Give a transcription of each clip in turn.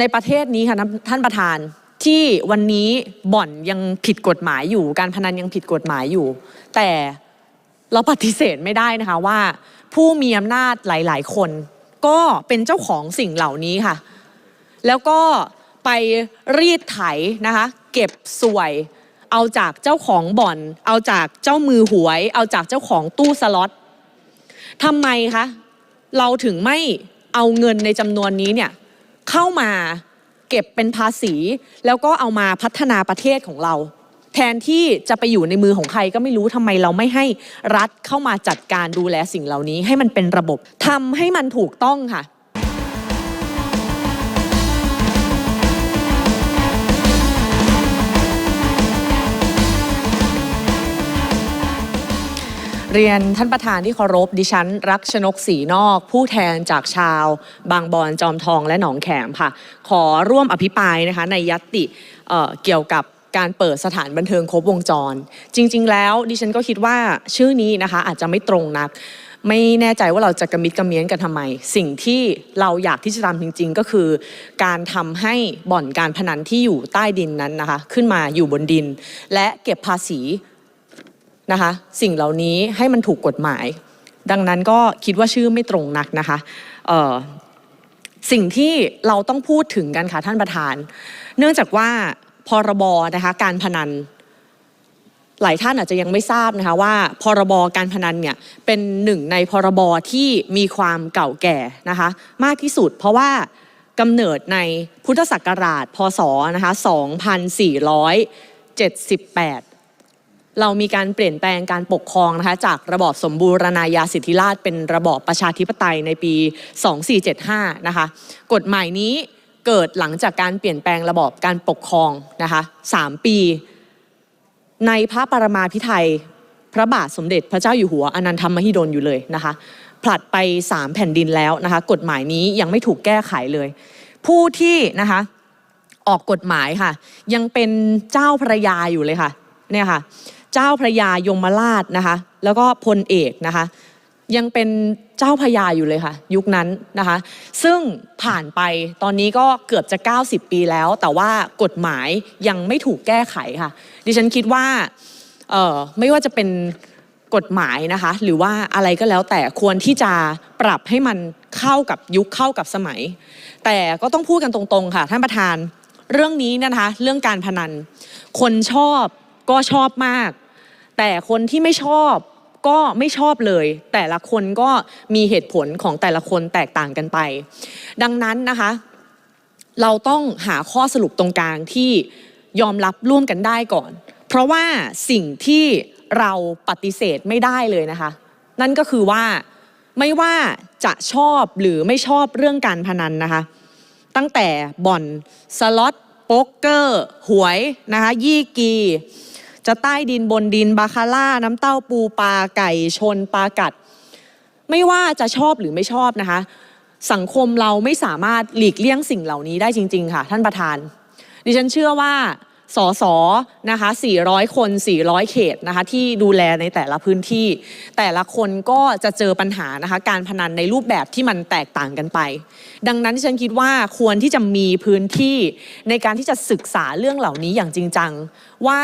ในประเทศนี้ค่ะท่านประธานที่วันนี้บ่อนยังผิดกฎหมายอยู่ การพนันยังผิดกฎหมายอยู่ แต่เราปฏิเสธไม่ได้นะคะว่า ผู้มีอำนาจหลาย ๆ คน ก็เป็นเจ้าของสิ่งเหล่านี้ค่ะ แล้วก็ไปรีดไถนะคะ เก็บสวย เอาจากเจ้าของบ่อน เอาจากเจ้ามือหวย เอาจากเจ้าของตู้สล็อตทำไมคะเราถึงไม่เอาเงินในจำนวนนี้เนี่ย เข้ามาเก็บเป็นภาษี แล้วก็เอามาพัฒนาประเทศของเรา แทนที่จะไปอยู่ในมือของใครก็ไม่รู้ทำไมเราไม่ให้รัฐเข้ามาจัดการดูแลสิ่งเหล่านี้ ให้มันเป็นระบบทำให้มันถูกต้องค่ะ เรียนท่านประธานที่เคารพดิฉัน รักชนกศรีนอก ผู้แทนจากชาว บางบอนจอมทองและหนองแขมค่ะ ขอร่วมอภิปรายนะคะในยัตติเเกี่ยวกับการเปิดสถานบันเทิงครบวงจร จริง ๆ แล้วดิฉันก็คิดว่าชื่อนี้นะคะอาจจะไม่ตรงนัก ไม่แน่ใจว่าเราจะกระมิดกระเมียนกันทำไม สิ่งที่เราอยากที่จะทำจริง ๆ ก็คือ การทำให้บ่อนการพนันที่อยู่ใต้ดินนั้นนะคะ ขึ้นมาอยู่บนดิน และเก็บภาษี นะคะ สิ่งเหล่านี้ให้มันถูกกฎหมาย ดังนั้นก็คิดว่าชื่อไม่ตรงนักนะคะสิ่งที่เราต้องพูดถึงกันค่ะท่านประธาน เนื่องจากว่าพรบนะคะการพนัน หลายท่านอาจจะยังไม่ทราบนะคะว่าพรบการพนันเนี่ยเป็นหนึ่งในพรบที่มีความเก่าแก่นะคะมากที่สุด เพราะว่ากำเนิดในพุทธศักราช พศนะคะ2478 เรามีการเปลี่ยนแปลงการปกครองนะคะจากระบอบสมบูรณาญาสิทธิราชเป็นระบอบประชาธิปไตยในปี 2475 นะคะ กฎหมายนี้เกิดหลังจากการเปลี่ยนแปลงระบอบการปกครองนะคะ3ปี ในพระปรมาภิไธยพระบาทสมเด็จพระเจ้าอยู่หัวอนันทมหิดลอยู่เลยนะคะผลัดไป 3 แผ่นดินแล้วนะคะกฎหมายนี้ยังไม่ถูกแก้ไขเลย ผู้ที่นะคะออกกฎหมายค่ะ ยังเป็นเจ้าพระยาอยู่เลยค่ะเนี่ยค่ะ เจ้าพระยายมราชนะคะ แล้วก็พลเอกนะคะ ยังเป็นเจ้าพระยาอยู่เลยค่ะ ยุคนั้นนะคะ ซึ่งผ่านไปตอนนี้ก็เกือบจะ 90 ปีแล้ว แต่ว่ากฎหมายยังไม่ถูกแก้ไขค่ะ ดิฉันคิดว่าไม่ว่าจะเป็นกฎหมายนะคะ หรือว่าอะไรก็แล้วแต่ควรที่จะปรับให้มันเข้ากับยุคเข้ากับสมัย แต่ก็ต้องพูดกันตรงๆค่ะท่านประธานเรื่องนี้นะคะ เรื่องการพนัน คนชอบ ก็ชอบมาก แต่คนที่ไม่ชอบก็ไม่ชอบเลย แต่ละคนก็มีเหตุผลของแต่ละคนแตกต่างกันไป ดังนั้นนะคะ เราต้องหาข้อสรุปตรงกลางที่ยอมรับร่วมกันได้ก่อน เพราะว่าสิ่งที่เราปฏิเสธไม่ได้เลยนะคะ นั่นก็คือว่าไม่ว่าจะชอบหรือไม่ชอบเรื่องการพนันนะคะ ตั้งแต่บ่อนสล็อตโป๊กเกอร์ หวยนะคะยี่กี จะใต้ดินบนดินบาคาร่า น้ำเต้าปูปลาไก่ชนปลากัด ไม่ว่าจะชอบหรือไม่ชอบนะคะ สังคมเราไม่สามารถหลีกเลี่ยงสิ่งเหล่านี้ได้จริง ๆ ค่ะ ท่านประธาน ดิฉันเชื่อว่าสสนะคะ 400 คน 400 เขตนะคะ ที่ดูแลในแต่ละพื้นที่ แต่ละคนก็จะเจอปัญหานะคะ การพนันในรูปแบบที่มันแตกต่างกันไป ดังนั้นที่ฉันคิดว่าควรที่จะมีพื้นที่ในการที่จะศึกษาเรื่องเหล่านี้อย่างจริงจังว่า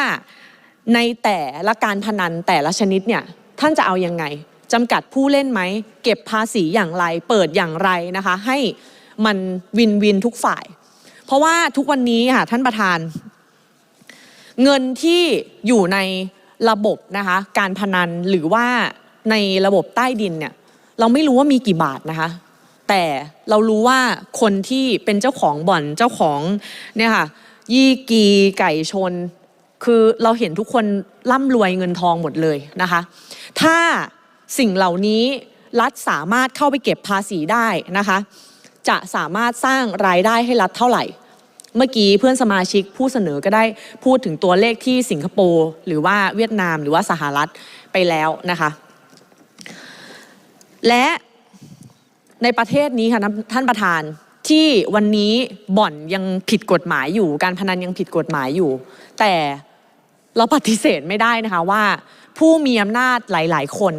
ในแต่ละการพนันแต่ละชนิดเนี่ยท่านจะเอายังไงจำกัดผู้เล่นไหม เก็บภาษีอย่างไร เปิดอย่างไรนะคะ ให้มันวินวินทุกฝ่าย เพราะว่าทุกวันนี้ค่ะท่านประธาน เงินที่อยู่ในระบบนะคะการพนันหรือว่าในระบบใต้ดินเนี่ยเราไม่รู้ว่ามีกี่บาทนะคะ แต่เรารู้ว่าคนที่เป็นเจ้าของบ่อนเจ้าของเนี่ยค่ะยี่กีไก่ชน คือเราเห็นทุกคนร่ำรวยเงินทองหมดเลยนะคะ ถ้าสิ่งเหล่านี้รัฐสามารถเข้าไปเก็บภาษีได้นะคะ จะสามารถสร้างรายได้ให้รัฐเท่าไหร่ เมื่อกี้เพื่อนสมาชิกผู้เสนอก็ได้พูดถึงตัวเลขที่สิงคโปร์หรือว่าเวียดนามหรือว่าสหรัฐไปแล้วนะคะ และในประเทศนี้ค่ะท่านประธานที่วันนี้บ่อนยังผิดกฎหมายอยู่ การพนันยังผิดกฎหมายอยู่ แต่ เราปฏิเสธไม่ได้นะคะว่า ผู้มีอำนาจหลาย ๆ คน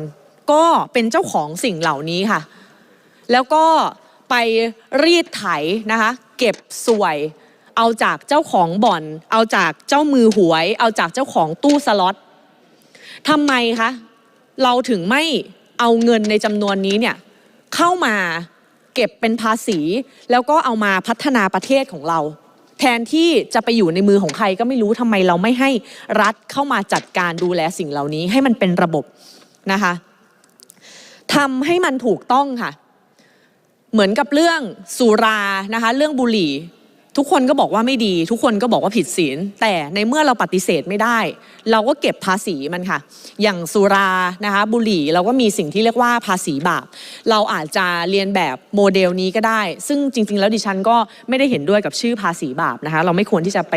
ก็เป็นเจ้าของสิ่งเหล่านี้ค่ะ แล้วก็ไปรีดไถนะคะ เก็บสวย เอาจากเจ้าของบ่อน เอาจากเจ้ามือหวย เอาจากเจ้าของตู้สล็อตทำไมคะเราถึงไม่เอาเงินในจำนวนนี้เนี่ยเข้ามาเก็บเป็นภาษี แล้วก็เอามาพัฒนาประเทศของเรา แทนที่จะไปอยู่ในมือของใครก็ไม่รู้ทำไมเราไม่ให้รัฐเข้ามาจัดการดูแลสิ่งเหล่านี้ให้มันเป็นระบบนะคะทำให้มันถูกต้องค่ะ เหมือนกับเรื่องสุรานะคะ เรื่องบุหรี่ ทุกคนก็บอกว่าไม่ดี ทุกคนก็บอกว่าผิดศีล แต่ในเมื่อเราปฏิเสธไม่ได้ เราก็เก็บภาษีมันค่ะ อย่างสุรานะคะบุหรี่เราก็มีสิ่งที่เรียกว่าภาษีบาป เราอาจจะเรียนแบบโมเดลนี้ก็ได้ ซึ่งจริง ๆ แล้วดิฉันก็ไม่ได้เห็นด้วยกับชื่อภาษีบาปนะคะ เราไม่ควรที่จะไป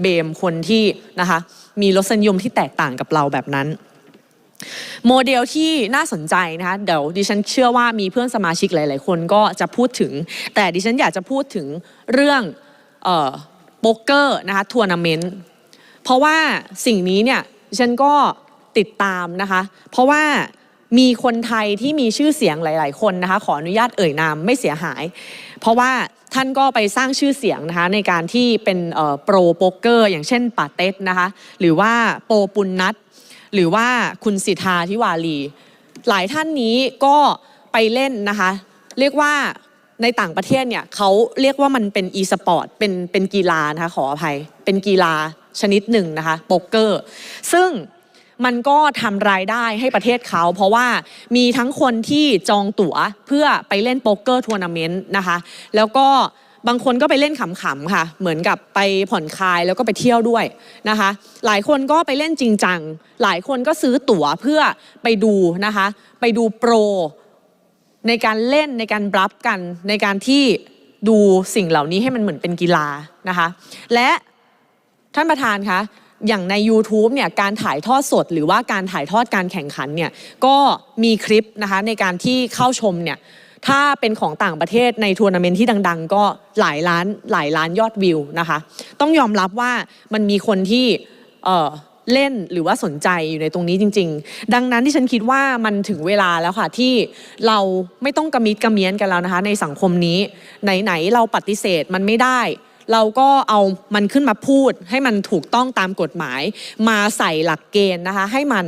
เบมคนที่นะคะมีรสนิยมที่แตกต่างกับเราแบบนั้นโมเดลที่น่าสนใจนะคะเดี๋ยวดิฉันเชื่อว่ามีเพื่อนสมาชิกหลาย ๆ คนก็จะพูดถึง แต่ดิฉันอยากจะพูดถึงเรื่อง โป๊กเกอร์นะคะทัวร์นาเมนต์เพราะว่าสิ่งนี้เนี่ยฉันก็ติดตามนะคะ เพราะว่ามีคนไทยที่มีชื่อเสียงหลาย ๆ คนนะคะ ขออนุญาตเอ่ยนามไม่เสียหาย เพราะว่าท่านก็ไปสร้างชื่อเสียงนะคะในการที่เป็นโปรโป๊กเกอร์ อย่างเช่นปาเต็ดนะคะ หรือว่าโปรปุณนัทหรือว่าคุณสิทธาทิวารีหลายท่านนี้ก็ไปเล่นนะคะ เรียกว่า ในต่างประเทศเนี่ยเขาเรียกว่ามันเป็น e สปอร์ตเป็นเป็นกีฬานะคะขออภัย เป็นกีฬาชนิดหนึ่งนะคะโป๊กเกอร์ ซึ่งมันก็ทำรายได้ให้ประเทศเขา เพราะว่ามีทั้งคนที่จองตั๋วเพื่อไปเล่นโป๊กเกอร์ทัวร์นาเมนต์นะคะ แล้วก็บางคนก็ไปเล่นขำๆค่ะ เหมือนกับไปผ่อนคลายแล้วก็ไปเที่ยวด้วยนะคะ หลายคนก็ไปเล่นจริงจัง หลายคนก็ซื้อตั๋วเพื่อไปดูนะคะ ไปดูโปร ในการเล่นในการบรับกัน ในการที่ดูสิ่งเหล่านี้ให้มันเหมือนเป็นกีฬานะคะ และท่านประธานคะอย่างใน YouTube เนี่ยการถ่ายทอดสด หรือว่าการถ่ายทอดการแข่งขันเนี่ยก็มีคลิปนะคะในการที่เข้าชมเนี่ยถ้าเป็นของต่างประเทศในทัวร์นาเมนต์ที่ดัง ๆ ก็หลายล้านหลายล้านยอดวิวนะคะ ต้องยอมรับว่ามันมีคนที่ เล่นหรือว่าสนใจอยู่ในตรงนี้จริง ๆ ดังนั้นที่ฉันคิดว่ามันถึงเวลาแล้วค่ะที่เราไม่ต้องกระมิดกระเมียนกันแล้วนะคะ ในสังคมนี้ ไหนๆเราปฏิเสธมันไม่ได้ เราก็เอามันขึ้นมาพูด ให้มันถูกต้องตามกฎหมาย มาใส่หลักเกณฑ์นะคะ ให้มัน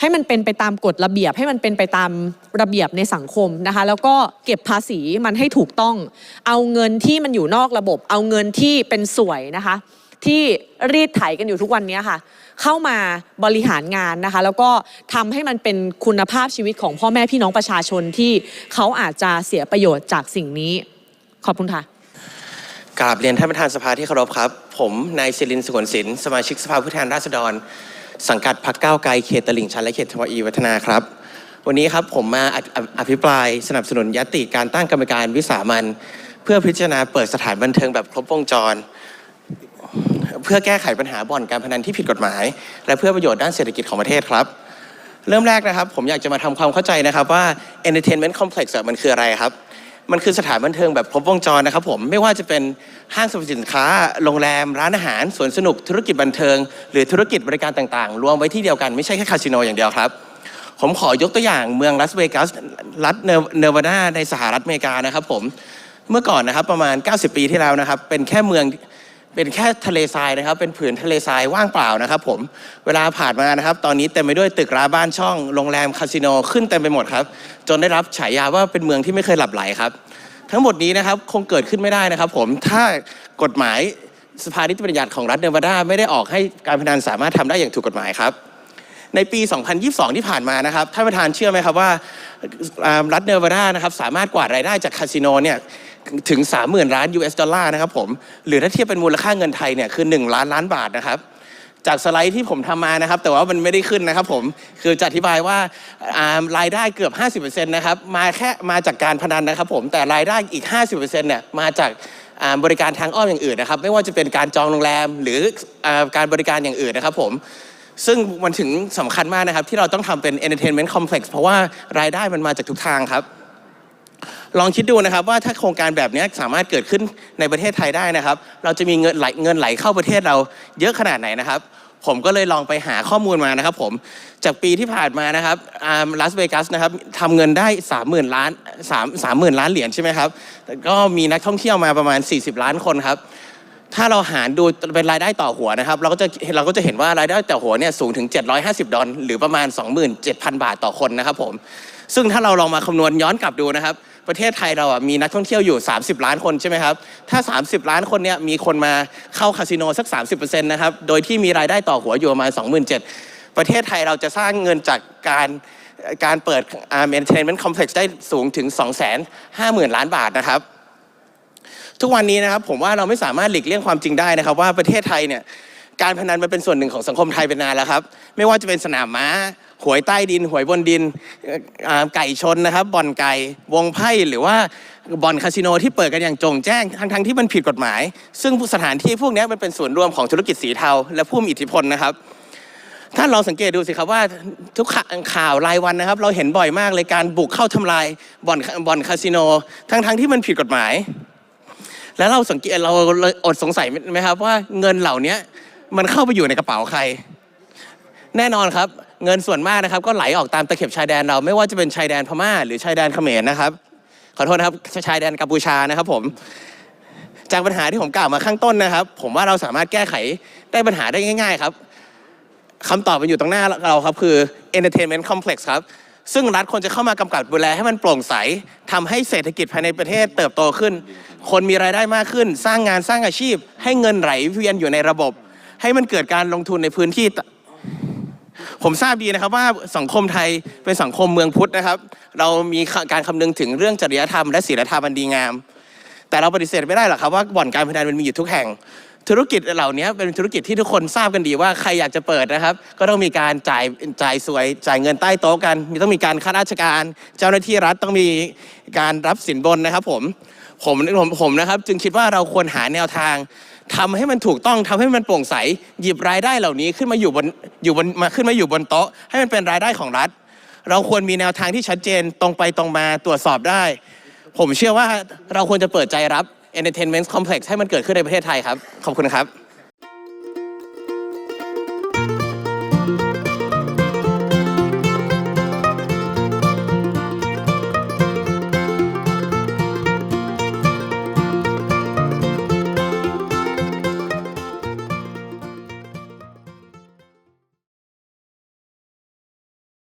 ให้มันเป็นไปตามกฎระเบียบ ให้มันเป็นไปตามระเบียบในสังคมนะคะ แล้วก็เก็บภาษีมันให้ถูกต้อง เอาเงินที่มันอยู่นอกระบบ เอาเงินที่เป็นสวยนะคะ ที่รีดไถกันอยู่ทุกวันนี้ค่ะ เข้ามาบริหารงานนะคะ แล้วก็ทำให้มันเป็นคุณภาพชีวิตของพ่อแม่พี่น้องประชาชนที่เขาอาจจะเสียประโยชน์จากสิ่งนี้ ขอบคุณค่ะกราบเรียนท่านประธานสภาที่เคารพครับ ผมนายศิรินทร์สกลศิลป์สมาชิกสภาผู้แทนราษฎร สังกัดพรรคก้าวไกลเขตตลิ่งชันและเขตทวีวัฒนาครับ วันนี้ครับผมมาออภิปรายสนับสนุนยติการตั้งกรรมการวิสามันเพื่อพิจารณาเปิดสถานบันเทิงแบบครบวงจร เพื่อแก้ไขปัญหาบ่อนการพนันที่ผิดกฎหมาย และเพื่อประโยชน์ด้านเศรษฐกิจของประเทศครับ เริ่มแรกนะครับ ผมอยากจะมาทำความเข้าใจนะครับว่า entertainment complex มันคืออะไรครับ มันคือสถานบันเทิงแบบครบวงจรนะครับผมไม่ว่าจะเป็นห้างสรรพสินค้า โรงแรม ร้านอาหารสวนสนุกธุรกิจบันเทิง หรือธุรกิจบริการต่างๆ รวมไว้ที่เดียวกันไม่ใช่แค่คาสิโนอย่างเดียวครับผมขอยกตัวอย่างเมืองลาสเวกัสรัฐเนวาดาในสหรัฐอเมริกานะครับผมเมื่อก่อนนะครับประมาณ 90 ปีที่แล้วนะครับ เป็นแค่เมือง เป็นแค่ทะเลทรายนะครับ เป็นผืนทะเลทรายว่างเปล่านะครับ ผมเวลาผ่านมานะครับ ตอนนี้เต็มไปด้วยตึกร้าบ้านช่องโรงแรมคาสิโนขึ้นเต็มไปหมดครับ จนได้รับฉายาว่าเป็นเมืองที่ไม่เคยหลับไหลครับ ทั้งหมดนี้นะครับคงเกิดขึ้นไม่ได้นะครับ ผมถ้ากฎหมายสภานิติบัญญัติของรัฐเนวาดาไม่ได้ออกให้การพนันสามารถทำได้อย่างถูกกฎหมายครับ ในปี 2022 ที่ผ่านมานะครับท่านประธานเชื่อไหมครับว่าอ่ารัฐเนวาดานะครับสามารถกวาดรายได้จากคาสิโนเนี่ย ถึง 30,000 ล้าน US ดอลลาร์นะครับผมหรือถ้าเทียบเป็นมูลค่าเงินไทยเนี่ยคือ 1 ล้านล้านบาทนะครับจากสไลด์ที่ผมทำมานะครับ แต่ว่ามันไม่ได้ขึ้นนะครับผมคือจะอธิบายว่ารายได้เกือบ 50%นะครับมาแค่มาจากการพนันนะครับผมแต่รายได้อีก 50%เนี่ยมาจากบริการทางอ้อมอย่างอื่นนะครับ ไม่ว่าจะเป็นการจองโรงแรมหรืออการบริการอย่างอื่นนะครับผมซึ่งมันถึงสำคัญมากนะครับที่เราต้องทำเป็น entertainment complex เพราะว่ารายได้มันมาจากทุกทางครับ ลองคิดดูนะครับว่าถ้าโครงการแบบนี้สามารถเกิดขึ้นในประเทศไทยได้นะครับ เราจะมีเงินไหลเงินไหลเข้าประเทศเราเยอะขนาดไหนนะครับ ผมก็เลยลองไปหาข้อมูลมานะครับ ผมจากปีที่ผ่านมานะครับลาสเวกัสนะครับทำเงินได้ 30,000 ล้าน3 30,000 ล้านเหรียญใช่ไหมครับแต่ก็มีนักท่องเที่ยวมาประมาณ 40 ล้านคนครับถ้าเราหารดูเป็นรายได้ต่อหัวนะครับ เราก็จะเราก็จะเห็นว่ารายได้ต่อหัวเนี่ยสูงถึง 750 ดอลลาร์หรือประมาณ 27,000 บาทต่อคนนะครับผมซึ่งถ้าเราลองมาคำนวณย้อนกลับดูนะครับ ประเทศไทยเราอะมีนักท่องเที่ยวอยู่ 30 ล้านคนใช่ไหมครับ ถ้า 30 ล้านคนเนี่ยมีคนมาเข้าคาสิโนสัก 30%นะครับ โดยที่มีรายได้ต่อหัวอยู่ประมาณ27,000ประเทศไทยเราจะสร้างเงินจากการการเปิดอ่า entertainment complex ได้สูงถึง 250,000 ล้านบาทนะครับ ทุกวันนี้นะครับผมว่าเราไม่สามารถหลีกเลี่ยงความจริงได้นะครับ ว่าประเทศไทยเนี่ยการพนันมันเป็นส่วนหนึ่งของสังคมไทยเป็นนานแล้วครับ ไม่ว่าจะเป็นสนามม้า หวยใต้ดิน หวยบนดินไก่ชนนะครับบ่อนไก่วงไพ่หรือว่าบ่อนคาสิโนที่เปิดกันอย่างโจงแจ้งทั้งๆที่มันผิดกฎหมาย ซึ่งสถานที่พวกนี้มันเป็นส่วนรวมของธุรกิจสีเทา และผู้มีอิทธิพลนะครับท่านลองสังเกตดูสิครับว่าทุกข่าวรายวันนะครับ เราเห็นบ่อยมากเลยการบุกเข้าทำลายบ่อนบ่อนคาสิโน ทั้งๆที่มันผิดกฎหมาย แล้วเราสังเกตเราอดสงสัยไหมครับว่าเงินเหล่านี้มันเข้าไปอยู่ในกระเป๋าใคร แน่นอนครับ เงินส่วนมากนะครับ ก็ไหลออกตามตะเข็บชายแดนเราไม่ว่าจะเป็นชายแดนพม่า หรือชายแดนเขมรนะครับขอโทษนะครับชายแดนกัมพูชานะครับผมจากปัญหาที่ผมกล่าวมาข้างต้นนะครับ ผมว่าเราสามารถแก้ไขได้ปัญหาได้ง่าย ๆ ครับคำตอบมันอยู่ตรงหน้าเราครับคือ entertainment complex ครับ ซึ่งรัฐควรจะเข้ามากำกับดูแลให้มันโปร่งใสทำให้เศรษฐกิจภายในประเทศเติบโตขึ้น คนมีรายได้มากขึ้น สร้างงานสร้างอาชีพ ให้เงินไหลเวียนอยู่ในระบบ ให้มันเกิดการลงทุนในพื้นที่ ผมทราบดีนะครับว่าสังคมไทยเป็นสังคมเมืองพุทธนะครับ เรามีการคำนึงถึงเรื่องจริยธรรมและศีลธรรมอันดีงาม แต่เราปฏิเสธไม่ได้หรอกครับว่าบ่อนการพนันมันมีอยู่ทุกแห่ง ธุรกิจเหล่านี้เป็นธุรกิจที่ทุกคนทราบกันดีว่าใครอยากจะเปิดนะครับ ก็ต้องมีการจ่ายจ่ายสวยจ่ายเงินใต้โต๊ะกัน มีต้องมีการข้าราชการ เจ้าหน้าที่รัฐต้องมีการรับสินบนนะครับ ผมผมผมผมนะครับจึงคิดว่าเราควรหาแนวทาง ทำให้มันถูกต้องทำให้มันโปร่งใส หยิบรายได้เหล่านี้ขึ้นมาอยู่บนอยู่บนมาขึ้นมาอยู่บนโต๊ะ ให้มันเป็นรายได้ของรัฐ เราควรมีแนวทางที่ชัดเจนตรงไปตรงมาตรวจสอบได้ ผมเชื่อว่าเราควรจะเปิดใจรับ entertainment complex ให้มันเกิดขึ้นในประเทศไทยครับ ขอบคุณครับ